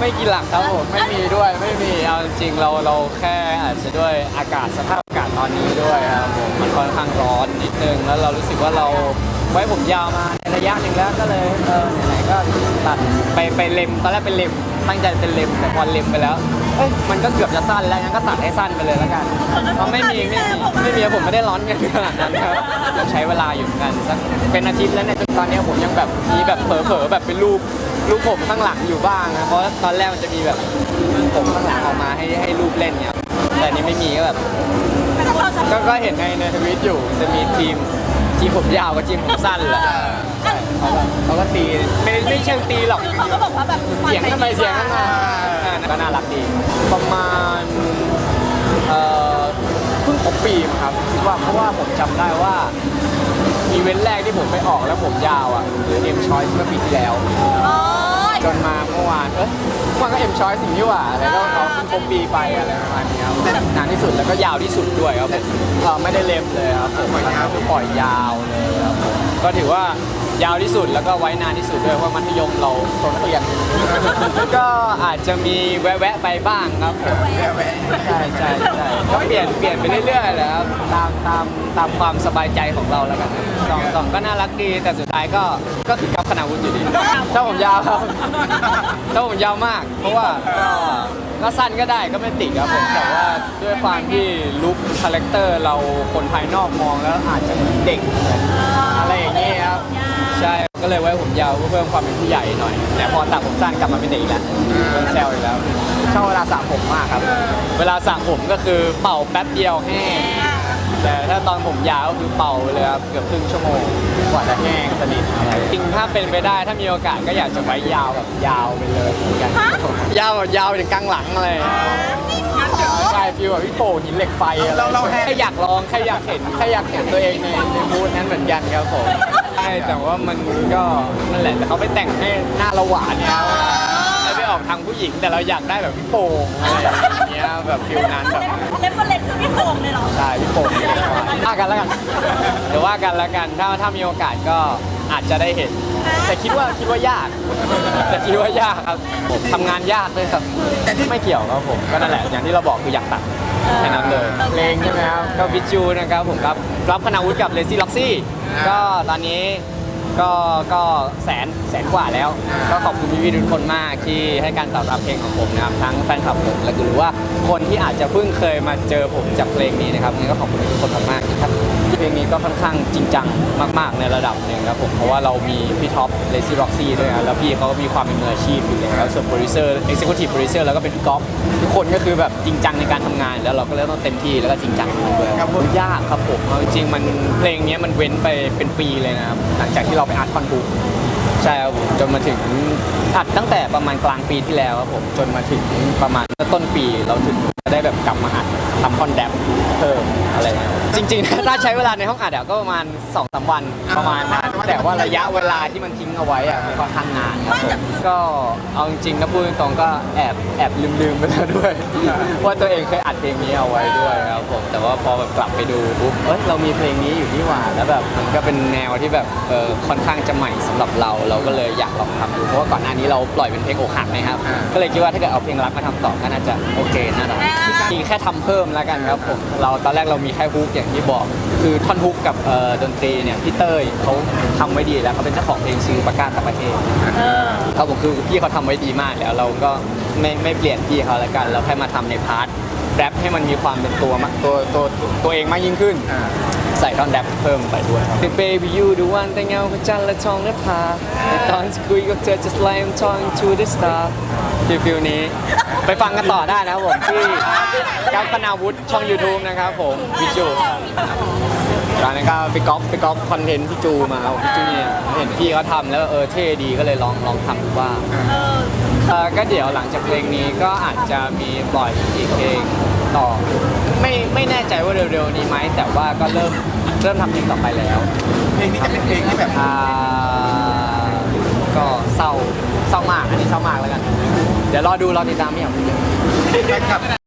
ไม่กี่หลักครับผมไม่มีด้วยไม่มีเอาจริงๆเราเราแค่อาจจะด้วยอากาศสภาพอากาศตอนนี้ด้วยครับผมมันค่อนข้างร้อนนิดนึงแล้วเรารู้สึกว่าเราไว้ผมยาวมาในระยะหนึ่งแล้วก็เลยเออไหนๆก็ตัดไปไปเล็มตอนแรกเป็นเล็มตั้งใจเป็นเล็มแต่พอเล็มไปแล้ว อ้ยมันก็เกือบจะสั้นแล้วงั้นก็ตัดให้สั้นไปเลยแล้วกันเพราะไม่มีไม่มีไม่มีผมไม่ได้ร้อนเงินขนาดนั้นครับใช้เวลาอยู่เหมือนกันสักเป็นอาทิตย์แล้วเนี่ยจนตอนเนี้ยผมยังแบบมีแบบเผลอๆแบบเป็นรูปรูปผมข้างหลังอยู่บ้างนะเพราะตอนแรกมันจะมีแบบผมข้างหลังออกมาให้ให้รูปเล่นเนี่ยแต่อันนี้ไม่มีก็แบบก็ก็เห็นในในทวิตอยู่จะมีทีมทีมผมยาวกับทีมผมสั้นแหละใช่เขาก็เขาก็ตีไม่ไม่เชิงตีหรอกคือเขาก็บอกว่าแบบเสียงทำไมเสียงทำไมอ่า ก็น่ารักดี ประมาณเอ่อเพิ่งครบปีมั้งครับคิดว่าเพราะว่าผมจำได้ว่าอีเวนต์แรกที่ผมไปออกแล้วผมยาวอะคือเอ็มชอยเมื่อปีที่แล้วอ๋อจนมาเมื่อวานเอ้ยเมื่อวานก็เอ็มชอยสิ่งที่ว่าอะไรก็เขาเพิ่งครบปีไปอะไรประมาณนี้ครับนานที่สุดแล้วก็ยาวที่สุดด้วยครับผมเราไม่ได้เล็มเลยครับผมคือปล่อยยาวเลยครับผมก็ถือว่า ยาวที่สุดแล้วก็ไว้นานที่สุดด้วยเพราะมัธยมเราโซนนักเรียนก็อาจจะมีแวะๆไปบ้างครับผมใช่ใช่ใช่ก็เปลี่ยนเปลี่ยนไปเรื่อยๆแหละครับตามตามตามความสบายใจของเราแล้วกันสองสองก็น่ารักดีแต่สุดท้ายก็ก็คือกับคณาวุฒิอยู่ดีถ้าผมยาวครับถ้าผมยาวมาก เพราะว่าก็ก็สั้นก็ได้ก็ไม่ติดครับผมแต่ว่าด้วยความที่ลุคคาแรคเตอร์เราคนภายนอกมองแล้วอาจจะเหมือนเด็ก ใช่ก็เลยไว้ผมยาวเพื่อเพิ่มความเป็นผู้ใหญ่หน่อย แต่พอตัดผมสั้นกลับมาเป็นเด็กอีกแล้วโดนแซวอีกแล้ว ชอบเวลาสระผมมากครับ เวลาสระผมก็คือเป่าแป๊บเดียวแห้งแต่ถ้าตอนผมยาวก็คือเป่าไปเลยครับเกือบครึ่งชั่วโมงกว่าจะแห้งสนิทอะไรจริงถ้าเป็นไปได้ถ้ามีโอกาสก็อยากจะไว้ยาวแบบยาวไปเลยเหมือนกันยาวแบบยาวไปถึงกลางหลังอะไรอย่างเงี้ยใช่ฟีลแบบพี่โป่หินเหล็กไฟอะไรเราเราแห้งแค่อยากลองแค่อยากเห็นแค่อยากเห็นตัวเองในในมูดนั้นเหมือนกันครับผมใช่แต่ว่ามันก็นั่นแหละแต่เขาไปแต่งให้หน้าเราหวานเนี่ย ให้ไปออกทางผู้หญิง แต่เราอยากได้แบบพี่โป่งอะไรอย่างเงี้ยแบบฟิลนั้นแบบเล่นบอลเล่นคือพี่โป่งเลยเหรอใช่พี่โป่งนี่เลยว่ากันแล้วกันเดี๋ยวว่ากันแล้วกันถ้าถ้ามีโอกาสก็อาจจะได้เห็น แต่คิดว่าคิดว่ายาก แต่คิดว่ายากครับผมทำงานยากด้วยครับแต่ที่ไม่เกี่ยวครับผมก็นั่นแหละอย่างที่เราบอกคืออยากตัดแค่นั้นเลยเพลงใช่ไหมครับก็วิจูนะครับผมครับรับคณาวุฒิกับเลซี่ล็อกซี่ก็ตอนนี้ ก็ก็แสนแสนกว่าแล้ว ก็ขอบคุณพี่ๆทุกคนมากที่ให้การตอบรับเพลงของผมนะครับทั้งแฟนคลับผมและหรือว่าคนที่อาจจะเพิ่งเคยมาเจอผมจากเพลงนี้นะครับงั้นก็ขอบคุณทุกคนมากๆนะครับเพลงนี้ก็ค่อนข้างจริงจังมาก ๆ ในระดับหนึ่งครับผมเพราะว่าเรามีพี่ท็อปเลซี่ร็อกซี่ด้วยนะแล้วพี่เขาก็มีความเป็นมืออาชีพอยู่แล้วส่วนโปรดิวเซอร์เอ็กซิคิวทีฟโปรดิวเซอร์แล้วก็เป็นพี่ก๊อฟทุกคนก็คือแบบจริงจังในการทำงาน แล้วเราก็เลยต้องเต็มที่แล้วก็จริงจังด้วยครับผมยากครับผมเอาจริงๆมันเพลงนี้มันเว้นไปเป็นปีเลยนะครับหลังจากที่เราไปอัดคอนบุกใช่ครับผมจนมาถึงอัดตั้งแต่ประมาณกลางปีที่แล้วครับผมจนมาถึงประมาณต้นปีเราถึง ได้แบบกลับมาอัดทำคอนแดปเพิ่มอะไรเงี้ยจริงๆ ถ้าใช้เวลาในห้องอัดอะก็ประมาณ2อสวันประมาณนั้นแต่ว่าระยะเวลาที่มันทิ้งเอาไว้อะมันค่อนข้างนานครับผมก็เอาจริงๆนะพูดตรงๆก็แอบแอบลืมๆไปแล้วด้วยว่าตัวเองเคยอัดเพลงนี้เอาไว้ด้วยครับผมแต่ว่าพอแบบกลับไปดูปุ๊บเอ้ยเรามีเพลงนี้อยู่นี่หว่าแล้วแบบมันก็เป็นแนวที่แบบเออค่อนข้างจะใหม่สำหรับเราเราก็เลยอยากลองทำดูเพราะว่าก่อนหน้านี้เราปล่อยเป็นเพลงอกหักนะครับก็เลยคิดว่าถ้าเกิดเอาเพลงรักมาทำต่อก็น่าจะโอเคน่ารักมีแค่ทำเพิ่มแล้วกันครับผมเราตอนแรกเรามีแค่ฮุกอย่างที่บอก คือท่อนฮุกกับเอ่อดนตรีเนี่ยพี่เต้ยเขาทำไว้ดีแล้วเขาเป็นเจ้าของเพลงชื่อประกาศต่างประเทศเออครับผมคือพี่เขาทำไว้ดีมากแล้วเราก็ไม่ไม่เปลี่ยนพี่เขาแล้วกัน เราแค่มาทำในพาร์ทแรปให้มันมีความเป็นตัวมากตัวตัวตัวเองมากยิ่งขึ้น ใส่ท่อนแรปเพิ่มไปด้วย The baby you the one แต่เงาพระจันทร์และทองและพาแต่ตอนที่คุยกับเธอ just like I'm talking to the star ฟิลฟิลนี้ ไปฟังกันต่อได้นะครับผมที่กัปปนาวุฒิช่อง YouTube นะครับผมวิจูตอนนั้นก็ไปก๊อปไปก๊อปคอนเทนต์พี่จูมาเอาพี่จูเนี่ยเห็นพี่เขาทำแล้วเออเท่ดีก็เลยลองลองทำดูบ้างเออเอ่อก็เดี๋ยวหลังจากเพลงนี้ก็อาจจะมีปล่อยอีกเพลง ต่อ ไม่ไม่แน่ใจว่าเร็วๆนี้ไหมแต่ว่าก็เริ่มเริ่มทำเพลงต่อไปแล้วเพลงนี้จะเป็นเพลงที่แบบอ่าก็เศร้าเศร้ามากอันนี้เศร้ามากแล้วกัน เดี๋ยวรอดูรอติดตามไม่อยากพูดเยอะแฟนคลับ